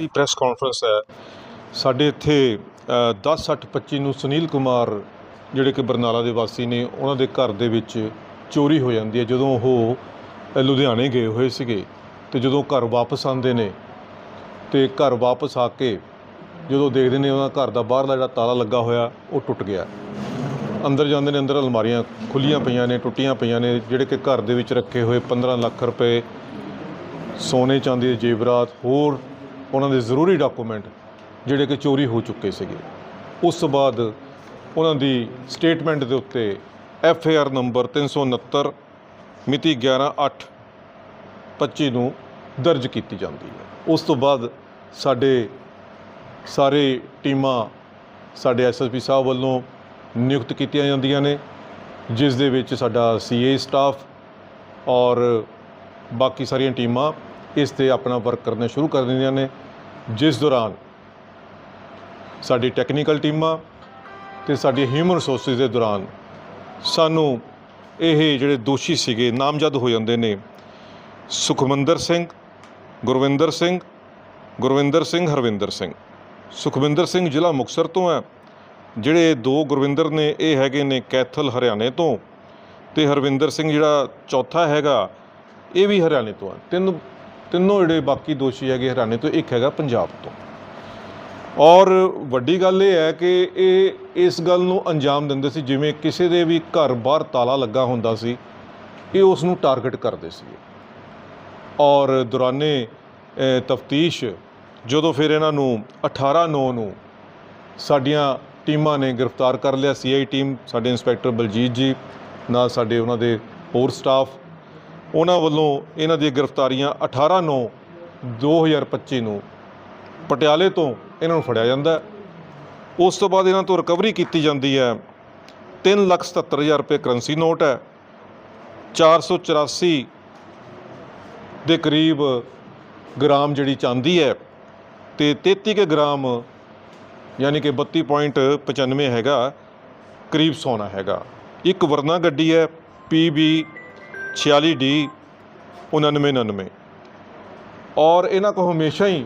ਦੀ press conference ਹੈ। ਸਾਡੇ ਇੱਥੇ 10/8/25 ਨੂੰ ਸੁਨੀਲ ਕੁਮਾਰ ਜਿਹੜੇ ਕਿ ਬਰਨਾਲਾ ਦੇ ਵਾਸੀ ਨੇ, ਉਹਨਾਂ ਦੇ ਘਰ ਦੇ ਵਿੱਚ ਚੋਰੀ ਹੋ ਜਾਂਦੀ ਹੈ। ਜਦੋਂ ਉਹ ਲੁਧਿਆਣੇ ਗਏ ਹੋਏ ਸੀਗੇ ਤੇ ਜਦੋਂ ਘਰ ਵਾਪਸ ਆਉਂਦੇ ਨੇ, ਤੇ ਘਰ ਵਾਪਸ ਆ ਕੇ ਜਦੋਂ ਦੇਖਦੇ ਨੇ ਉਹਨਾਂ ਘਰ ਦਾ ਬਾਹਰਲਾ ਜਿਹੜਾ ਤਾਲਾ ਲੱਗਾ ਹੋਇਆ, ਉਹ ਟੁੱਟ ਗਿਆ। ਅੰਦਰ ਜਾਂਦੇ ਨੇ, ਅੰਦਰ ਅਲਮਾਰੀਆਂ ਖੁੱਲੀਆਂ ਪਈਆਂ ਨੇ, ਟੁੱਟੀਆਂ ਪਈਆਂ ਨੇ, ਜਿਹੜੇ ਕਿ ਘਰ ਦੇ ਵਿੱਚ ਰੱਖੇ ਹੋਏ 15 ਲੱਖ ਰੁਪਏ, ਸੋਨੇ ਚਾਂਦੀ ਦੇ ਜੇਵਰਾਤ, ਹੋਰ ਉਹਨਾਂ ਦੇ ਜ਼ਰੂਰੀ ਡਾਕੂਮੈਂਟ ਜਿਹੜੇ ਕਿ ਚੋਰੀ ਹੋ ਚੁੱਕੇ ਸੀਗੇ। ਉਸ ਤੋਂ ਬਾਅਦ ਉਹਨਾਂ ਦੀ ਸਟੇਟਮੈਂਟ ਦੇ ਉੱਤੇ ਐਫ ਆਈ ਆਰ ਨੰਬਰ 369 ਮਿਤੀ 11/8/25 ਨੂੰ ਦਰਜ ਕੀਤੀ ਜਾਂਦੀ ਹੈ। ਉਸ ਤੋਂ ਬਾਅਦ ਸਾਡੇ ਸਾਰੇ ਟੀਮਾਂ ਸਾਡੇ ਐਸਐਸਪੀ ਸਾਹਿਬ ਵੱਲੋਂ ਨਿਯੁਕਤ ਕੀਤੀਆਂ ਜਾਂਦੀਆਂ ਨੇ, ਜਿਸ ਦੇ ਵਿੱਚ ਸਾਡਾ ਸੀਏ ਸਟਾਫ ਔਰ ਬਾਕੀ ਸਾਰੀਆਂ ਟੀਮਾਂ ਇਸ ਤੇ ਆਪਣਾ ਵਰਕ ਕਰਨਾ ਸ਼ੁਰੂ ਕਰ ਦਿੰਦੀਆਂ ਨੇ। ਜਿਸ ਦੌਰਾਨ ਸਾਡੀ ਟੈਕਨੀਕਲ ਟੀਮਾਂ ਤੇ ਸਾਡੀ ਹਿਊਮਨ ਰਿਸੋਰਸਿਸ ਦੇ ਦੌਰਾਨ ਸਾਨੂੰ ਇਹ ਜਿਹੜੇ ਦੋਸ਼ੀ ਸੀਗੇ, ਨਾਮਜ਼ਦ ਹੋ ਜਾਂਦੇ ਨੇ, ਸੁਖਮੰਦਰ ਸਿੰਘ, ਗੁਰਵਿੰਦਰ ਸਿੰਘ ਗੁਰਵਿੰਦਰ ਸਿੰਘ, ਹਰਵਿੰਦਰ ਸਿੰਘ। ਸੁਖਵਿੰਦਰ ਸਿੰਘ ਜ਼ਿਲ੍ਹਾ ਮੁਕਤਸਰ ਤੋਂ ਹੈ, ਜਿਹੜੇ ਦੋ ਗੁਰਵਿੰਦਰ ਨੇ, ਇਹ ਹੈਗੇ ਨੇ ਕੈਥਲ, ਹਰਿਆਣੇ ਤੋਂ ਤੇ ਹਰਵਿੰਦਰ ਸਿੰਘ ਜਿਹੜਾ ਚੌਥਾ ਹੈਗਾ, ਇਹ ਵੀ ਹਰਿਆਣੇ ਤੋਂ ਹੈ। ਤਿੰਨ ਤਿੰਨੋਂ ਜਿਹੜੇ ਬਾਕੀ ਦੋਸ਼ੀ ਹੈਗੇ ਹਰਿਆਣੇ ਤੋਂ, ਇੱਕ ਹੈਗਾ ਪੰਜਾਬ ਤੋਂ। ਔਰ ਵੱਡੀ ਗੱਲ ਇਹ ਹੈ ਕਿ ਇਹ ਇਸ ਗੱਲ ਨੂੰ ਅੰਜਾਮ ਦਿੰਦੇ ਸੀ, ਜਿਵੇਂ ਕਿਸੇ ਦੇ ਵੀ ਘਰ ਬਾਹਰ ਤਾਲਾ ਲੱਗਾ ਹੁੰਦਾ ਸੀ, ਇਹ ਉਸ ਨੂੰ ਟਾਰਗੇਟ ਕਰਦੇ ਸੀ। ਔਰ ਦੌਰਾਨੇ ਤਫਤੀਸ਼, ਜਦੋਂ ਫਿਰ ਇਹਨਾਂ ਨੂੰ 18 9 ਨੂੰ ਸਾਡੀਆਂ ਟੀਮਾਂ ਨੇ ਗ੍ਰਿਫਤਾਰ ਕਰ ਲਿਆ ਸੀਆਈ ਟੀਮ ਸਾਡੇ ਇੰਸਪੈਕਟਰ ਬਲਜੀਤ ਜੀ, ਨਾਲ ਸਾਡੇ ਉਹਨਾਂ ਦੇ ਹੋਰ ਸਟਾਫ ਉਹਨਾਂ ਵੱਲੋਂ ਇਹਨਾਂ ਦੀਆਂ ਗ੍ਰਿਫਤਾਰੀਆਂ 18 9 2025 ਨੂੰ ਪਟਿਆਲੇ ਤੋਂ ਇਹਨਾਂ ਨੂੰ ਫੜਿਆ ਜਾਂਦਾ ਉਸ ਤੋਂ ਬਾਅਦ ਇਹਨਾਂ ਤੋਂ ਰਿਕਵਰੀ ਕੀਤੀ ਜਾਂਦੀ ਹੈ। 377000 ਰੁਪਏ ਕਰੰਸੀ ਨੋਟ ਹੈ। 484 ਦੇ ਕਰੀਬ ਗ੍ਰਾਮ ਜਿਹੜੀ ਚਾਂਦੀ ਹੈ ਤੇ 33 ਕੇ ਗ੍ਰਾਮ ਯਾਨੀ ਕਿ 32.95 ਹੈਗਾ, ਕਰੀਬ ਸੋਨਾ ਹੈਗਾ। ਇੱਕ ਵਰਨਾ ਗੱਡੀ ਹੈ PB 46D 9999 ਔਰ ਇਹਨਾਂ ਕੋਲ ਹਮੇਸ਼ਾ ਹੀ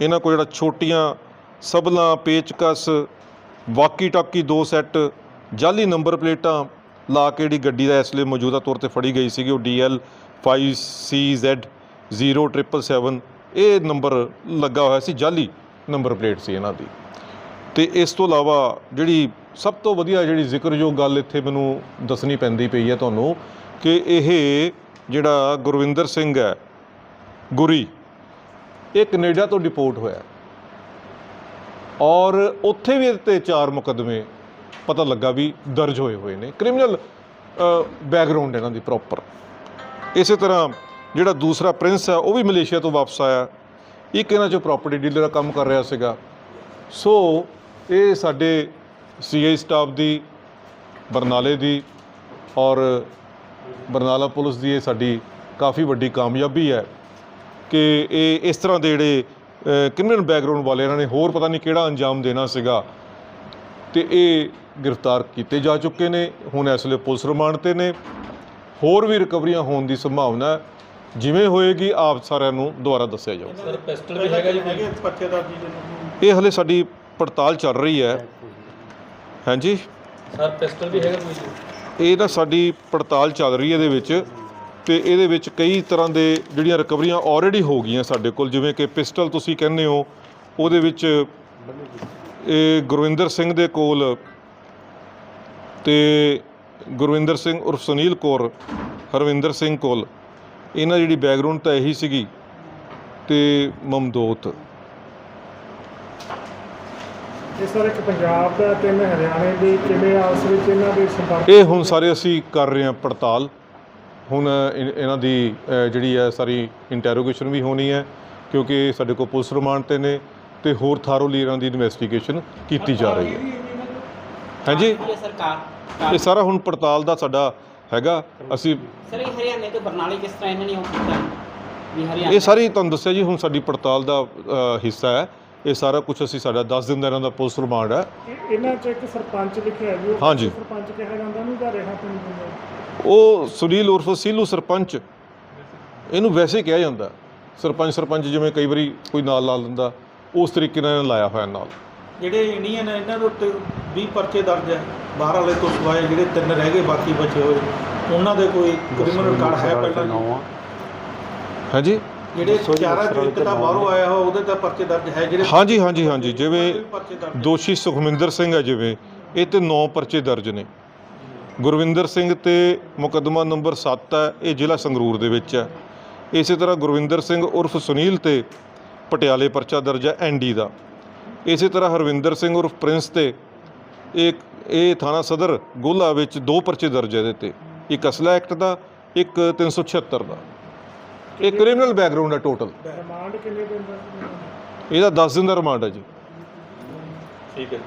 ਇਹਨਾਂ ਕੋਲ ਜਿਹੜਾ ਛੋਟੀਆਂ ਸਬਲਾਂ ਪੇਚਕਸ ਵਾਕੀ ਟਾਕੀ ਦੋ ਸੈੱਟ ਜਾਲੀ ਨੰਬਰ ਪਲੇਟਾਂ ਲਾ ਕੇ ਜਿਹੜੀ ਗੱਡੀ ਦਾ ਇਸ ਲਈ ਮੌਜੂਦਾ ਤੌਰ ਤੇ ਫੜੀ ਗਈ ਸੀਗੀ, ਉਹ DL 5CZ 0777 ਇਹ ਨੰਬਰ ਲੱਗਾ ਹੋਇਆ ਸੀ ਜਾਲੀ ਨੰਬਰ ਪਲੇਟ ਸੀ ਇਹਨਾਂ ਦੀ। ਤੇ ਇਸ ਤੋਂ ਇਲਾਵਾ ਜਿਹੜੀ ਸਭ ਤੋਂ ਵਧੀਆ ਜਿਹੜੀ ਜ਼ਿਕਰਯੋਗ ਗੱਲ ਇੱਥੇ ਮੈਨੂੰ ਦੱਸਣੀ ਪੈਂਦੀ ਪਈ ਹੈ ਤੁਹਾਨੂੰ ਕਿ ਇਹ ਜਿਹੜਾ ਗੁਰਵਿੰਦਰ ਸਿੰਘ ਹੈ, ਗੁਰੀ, ਇਹ ਕੈਨੇਡਾ ਤੋਂ ਡਿਪੋਰਟ ਹੋਇਆ। ਔਰ ਉੱਥੇ ਵੀ ਇਹਦੇ ਤੇ ਚਾਰ ਮੁਕੱਦਮੇ ਪਤਾ ਲੱਗਾ ਵੀ ਦਰਜ ਹੋਏ ਹੋਏ ਨੇ। ਕ੍ਰਿਮੀਨਲ ਬੈਕਗ੍ਰਾਉਂਡ ਇਹਨਾਂ ਦੀ ਪ੍ਰੋਪਰ ਇਸੇ ਤਰ੍ਹਾਂ ਜਿਹੜਾ ਦੂਸਰਾ ਪ੍ਰਿੰਸ ਹੈ, ਉਹ ਵੀ ਮਲੇਸ਼ੀਆ ਤੋਂ ਵਾਪਸ ਆਇਆ। ਇੱਕ ਇਹਨਾਂ ਚੋਂ ਪ੍ਰਾਪਰਟੀ ਡੀਲਰ ਦਾ ਕੰਮ ਕਰ ਰਿਹਾ ਸੀਗਾ। ਸੋ ਇਹ ਸਾਡੇ ਸੀਆਈ ਸਟਾਫ ਦੀ, ਬਰਨਾਲੇ ਦੀ ਔਰ ਬਰਨਾਲਾ ਪੁਲਿਸ ਦੀ ਇਹ ਸਾਡੀ ਕਾਫੀ ਵੱਡੀ ਕਾਮਯਾਬੀ ਹੈ ਕਿ ਇਹ ਇਸ ਤਰ੍ਹਾਂ ਦੇ ਜਿਹੜੇ ਕ੍ਰਿਮੀਨਲ ਬੈਕਗ੍ਰਾਉਂਡ ਵਾਲੇ ਇਹਨਾਂ ਨੇ ਹੋਰ ਪਤਾ ਨਹੀਂ ਕਿਹੜਾ ਅੰਜਾਮ ਦੇਣਾ ਸੀਗਾ ਤੇ ਇਹ ਗ੍ਰਿਫਤਾਰ ਕੀਤੇ ਜਾ ਚੁੱਕੇ ਨੇ ਹੁਣ ਇਸ ਵੇਲੇ ਪੁਲਿਸ ਰਿਮਾਂਡ ਤੇ ਨੇ। ਹੋਰ ਵੀ ਰਿਕਵਰੀਆਂ ਹੋਣ ਦੀ ਸੰਭਾਵਨਾ ਹੈ। ਜਿਵੇਂ ਹੋਏਗੀ ਆਪ ਸਾਰਿਆਂ ਨੂੰ ਦੁਬਾਰਾ ਦੱਸਿਆ ਜਾਊਗਾ ਸਰ ਪਿਸਟਲ ਵੀ ਹੈਗਾ ਜੀ ਕੋਈ? ਹੈਗੇ ਪੱਤੇਦਾਰ ਜੀ ਜਿਹਨੂੰ ਇਹ ਹਲੇ ਸਾਡੀ ਪੜਤਾਲ ਚੱਲ ਰਹੀ ਹੈ। ਹਾਂਜੀ? ਸਰ ਪਿਸਟਲ ਵੀ ਹੈਗਾ ਕੋਈ ਜੀ? ਇਹ ਨਾ ਸਾਡੀ ਪੜਤਾਲ ਚੱਲ ਰਹੀ ਹੈ ਇਹਦੇ ਵਿੱਚ ਤੇ ਇਹਦੇ ਵਿੱਚ ਕਈ ਤਰ੍ਹਾਂ ਦੇ ਜਿਹੜੀਆਂ ਰਿਕਵਰੀਆਂ ਆਲਰੇਡੀ ਹੋ ਗਈਆਂ ਸਾਡੇ ਕੋਲ, ਜਿਵੇਂ ਕਿ ਪਿਸਟਲ ਤੁਸੀਂ ਕਹਿੰਦੇ ਹੋ, ਉਹਦੇ ਵਿੱਚ ਇਹ ਗੁਰਵਿੰਦਰ ਸਿੰਘ ਦੇ ਕੋਲ ਤੇ ਗੁਰਵਿੰਦਰ ਸਿੰਘ ਉਰਫ ਸੁਨੀਲ ਕੌਰ, ਹਰਵਿੰਦਰ ਸਿੰਘ ਕੋਲ। ਇਹਨਾਂ ਜਿਹੜੀ ਬੈਕਗ੍ਰਾਉਂਡ ਤਾਂ ਇਹੀ ਸੀਗੀ ਤੇ ਮਮਦੋਤ। ਇਹ ਸਰ ਇੱਕ ਪੰਜਾਬ ਦਾ ਤਿੰਨ ਹਰਿਆਣੇ ਦੇ ਕਿਵੇਂ ਆਪਸ ਵਿੱਚ ਇਹਨਾਂ ਦੇ ਸੰਪਰਕ? ਇਹ ਹੁਣ ਸਾਰੇ ਅਸੀਂ ਕਰ ਰਹੇ ਹਾਂ ਪੜਤਾਲ। ਹੁਣ ਇਨ- ਇਹਨਾਂ ਦੀ ਅ, ਜਿਹੜੀ ਹੈ ਸਾਰੀ ਇੰਟਰੋਗੇਸ਼ਨ ਵੀ ਹੋਣੀ ਹੈ ਕਿਉਂਕਿ ਸਾਡੇ ਕੋਲ ਪੁਲਿਸ ਰਿਮਾਂਡ ਤੇ ਨੇ ਤੇ ਹੋਰ ਥਾਰੋਲੀ ਇਹਨਾਂ ਦੀ ਇਨਵੈਸਟੀਗੇਸ਼ਨ ਕੀਤੀ ਜਾ ਰਹੀ ਹੈ। ਹਾਂਜੀ? ਇਹ ਸਰਕਾਰ ਇਹ ਸਾਰਾ ਹੁਣ ਪੜਤਾਲ ਦਾ ਸਾਡਾ ਹੈਗਾ। ਅਸੀਂ ਸਰ ਇਹ ਹਰਿਆਣੇ ਤੋਂ ਬਰਨਾਲੇ ਕਿਸ ਤਰ੍ਹਾਂ ਇਹਨਾਂ ਨੇ ਉਹ ਕੀਤਾ? ਵੀ ਹਰਿਆਣਾ ਇਹ ਸਾਰੀ ਤੁਹਾਨੂੰ ਦੱਸਿਆ ਜੀ ਹੁਣ ਸਾਡੀ ਪੜਤਾਲ ਦਾ ਅ, ਹਿੱਸਾ ਹੈ। ਇਹ ਸਾਰਾ ਕੁਝ ਅਸੀਂ ਸਾਡਾ 10 ਦਿਨ ਦਾ ਇਹਨਾਂ ਦਾ ਪੁਲਿਸ ਰਿਮਾਂਡ ਹੈ। ਇਹ- ਇਹਨਾਂ ਚ ਇੱਕ ਸਰਪੰਚ ਲਿਖਿਆ ਜੀ ਉਹ ਹਾਂਜੀ। ਸਰਪੰਚ ਕਿਹਾ ਜਾਂਦਾ ਉਹਨੂੰ ਜਾਂ ਰਿਹਾ ਪਿੰਡ ਦੇ ਉਹ ਸੁਨੀਲ ਉਰਫ ਸੀਲੂ ਸਰਪੰਚ ਇਹਨੂੰ ਵੈਸੇ ਕਿਹਾ ਜਾਂਦਾ। ਸਰਪੰਚ ਸਰਪੰਚ ਜਿਵੇਂ ਕਈ ਵਾਰੀ ਕੋਈ ਨਾਲ ਲਾ ਲੈਂਦਾ ਉਸ ਤਰੀਕੇ ਨਾਲ ਇਹਨਾਂ ਲਾਇਆ ਹੋਇਆ ਨਾਲ। ਜਿਹੜੇ ਇੰਡੀਅਨ ਹੈ ਇਹਨਾਂ ਦੇ ਉੱਤੇ 20 ਪਰਚੇ ਦਰਜ ਹੈ। ਬਾਹਰ ਵਾਲੇ ਤੋਂ ਸਿਵਾਏ ਜਿਹੜੇ ਤਿੰਨ ਰਹਿ ਗਏ ਬਾਕੀ ਬਚੇ ਹੋਏ। ਉਹਨਾਂ ਦੇ ਕੋਈ ਕ੍ਰਿਮੀਨਲ ਰਿਕਾਰਡ ਹੈ ਪਹਿਲਾਂ? ਜੀ? ਹਾਂਜੀ? ਜਿਹੜੇ ਚਾਰਾਂ ਚੋਂ ਇੱਕ ਤਾਂ ਬਾਹਰੋਂ ਆਇਆ ਹੋ ਉਹਦੇ ਤਾਂ ਪਰਚੇ ਦਰਜ ਹੈ ਜਿਹੜੇ ਹਾਂਜੀ ਹਾਂਜੀ ਹਾਂਜੀ ਜਿਵੇਂ ਪਰਚੇ ਦਰਜ। ਦੋਸ਼ੀ ਸੁਖਮਿੰਦਰ ਸਿੰਘ ਹੈ ਜਿਵੇਂ ਇਹ ਤੇ 9 ਪਰਚੇ ਦਰਜ ਨੇ। ਗੁਰਵਿੰਦਰ ਸਿੰਘ ਤੇ ਮੁਕੱਦਮਾ ਨੰਬਰ 7 ਹੈ ਇਹ ਜ਼ਿਲ੍ਹਾ ਸੰਗਰੂਰ ਦੇ ਵਿੱਚ ਹੈ ਇਸੇ ਤਰ੍ਹਾਂ ਗੁਰਵਿੰਦਰ ਸਿੰਘ ਉਰਫ ਸੁਨੀਲ ਤੇ ਪਟਿਆਲੇ ਪਰਚਾ ਦਰਜ ਹੈ ਐਨਡੀ ਦਾ। ਇਸੇ ਤਰ੍ਹਾਂ ਹਰਵਿੰਦਰ ਸਿੰਘ ਉਰਫ ਪ੍ਰਿੰਸ ਤੇ ਇਹ ਇਹ ਥਾਣਾ ਸਦਰ ਗੋਲਾ ਵਿੱਚ ਦੋ ਪਰਚੇ ਦਰਜ ਹੈ ਇਹਦੇ ਤੇ। ਇੱਕ ਅਸਲਾ ਐਕਟ ਦਾ ਇੱਕ 376 ਦਾ। ਇਹ ਕ੍ਰਿਮੀਨਲ ਬੈਕਗ੍ਰਾਉਂਡ ਹੈ ਟੋਟਲ ਰਿਮਾਂਡ ਕਿੰਨੇ ਦਿਨ ਦਾ? ਇਹਦਾ 10 ਦਿਨ ਦਾ ਰਿਮਾਂਡ ਹੈ ਜੀ। ਠੀਕ ਹੈ।